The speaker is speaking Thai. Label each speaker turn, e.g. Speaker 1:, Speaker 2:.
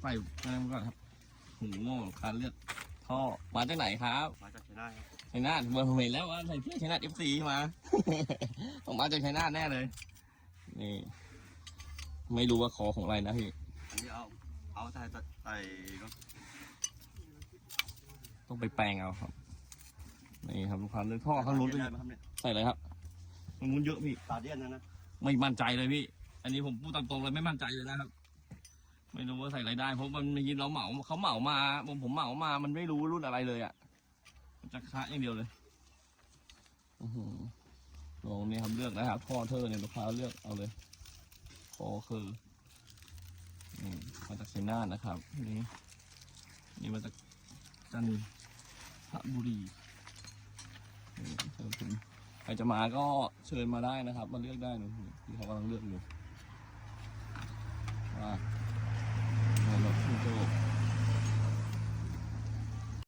Speaker 1: ใส่อะไรมาก่อนครับหูโม่คานเลือดท่อมาจากไหนครับ
Speaker 2: มาจากชัยนาทครับ
Speaker 1: ชัยนาทผมเห็นแล้วว่าใส่เสื้อชัยนาทเอฟซีมา ผมมาจากชัยนาทแน่เลยนี่ไม่รู้ว่าคอของอะไรนะพี่
Speaker 2: อันนี้เอาเอาใส่ใส่รถ
Speaker 1: ต้องไปแปลงเอาครับนี่ครับคานเลือดท่อข้างนู้น
Speaker 2: ได้
Speaker 1: ด้วย
Speaker 2: ไหมครับเนี่ย
Speaker 1: ใส่เลยครับข้างนู้นเยอะพี่
Speaker 2: ตาเดียนนะนะ
Speaker 1: ไม่มั่นใจเลยพี่ อันนี้ผมพูดตามตรงเลยไม่มั่นใจเลยนะครับ ไม่รู้ว่าใส่อะไรได้เพราะมันมีเราเหมาเขาเหมามาผมผมเหมามา มันไม่รู้รุ่นอะไรเลยอะ่ะมันจะคะอย่างเดียวเลยอือหือลองนี่ครับเลือกนะครับท่อเธอเนี่ยลูกค้าเลือกเอาเลยคอคือนี่มาจากชัยนานะครับนี่นี่มาจากจันทบุรีนี่เชิญคุณใครจะมาก็เชิญมาได้นะครับ มาเลือกได้นะที่เขากำลังเลือกอยู่ว่า